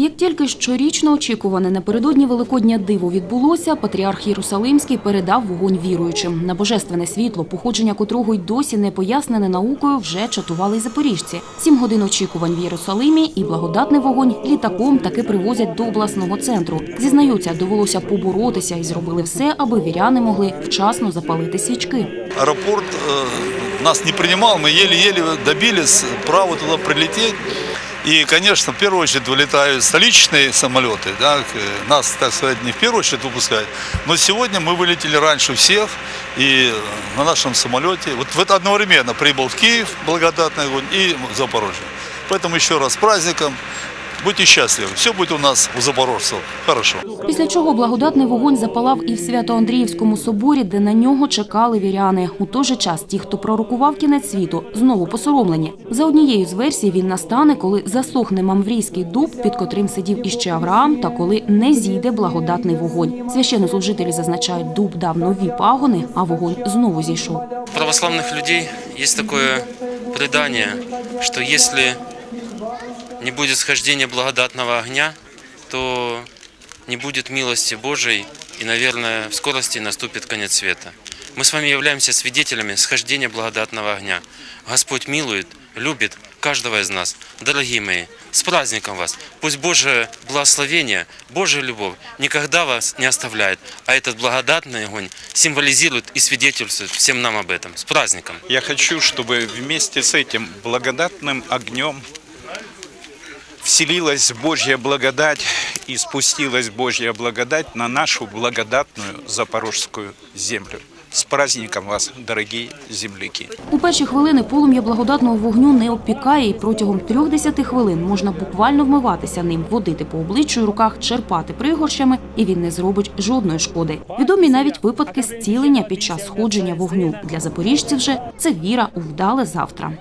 Як тільки щорічно очікуване напередодні Великодня диво відбулося, патріарх Єрусалимський передав вогонь віруючим. На божественне світло, походження котрого й досі не пояснене наукою, вже чатували й запоріжці. Сім годин очікувань в Єрусалимі і благодатний вогонь літаком таки привозять до обласного центру. Зізнаються, довелося поборотися і зробили все, аби віряни могли вчасно запалити свічки. Аэропорт э, нас не принимал, мы еле-еле добились права туда прилететь. И, конечно, в первую очередь вылетают столичные самолеты. Да, к- нас, так сказать, не в первую очередь выпускают. Но сегодня мы вылетели раньше всех. И на нашем самолете, вот в это одновременно прибыл в Киев, благодатный огонь, и в Запорожье. Поэтому еще раз с праздником. Будьте счастливы. Все будет у нас у запорожцев хорошо. Після чого благодатний вогонь запалав і в Свято-Андріївському соборі, де на нього чекали віряни. У той же час ті, хто пророкував кінець світу, знову посоромлені. За однією з версій він настане, коли засохне мамврійський дуб, під котрим сидів іще Авраам, та коли не зійде благодатний вогонь. Священнослужителі зазначають, дуб дав нові пагони, а вогонь знову зійшов. У православных людей есть такое предание, что если не будет схождения благодатного огня, то не будет милости Божией, и, наверное, в скорости наступит конец света. Мы с вами являемся свидетелями схождения благодатного огня. Господь милует, любит каждого из нас. Дорогие мои, с праздником вас! Пусть Божие благословение, Божья любовь никогда вас не оставляет, а этот благодатный огонь символизирует и свидетельствует всем нам об этом. С праздником! Я хочу, чтобы вместе с этим благодатным огнем вселилась Божья благодать и спустилась Божья благодать на нашу благодатную запорожскую землю. С праздником вас, дорогие земляки! У перші хвилини полум'я благодатного вогню не обпікає, і протягом трьох десяти хвилин можна буквально вмиватися ним, водити по обличчю руках, черпати пригорщами, і він не зробить жодної шкоди. Відомі навіть випадки зцілення під час сходження вогню. Для запоріжців же це віра у вдале завтра.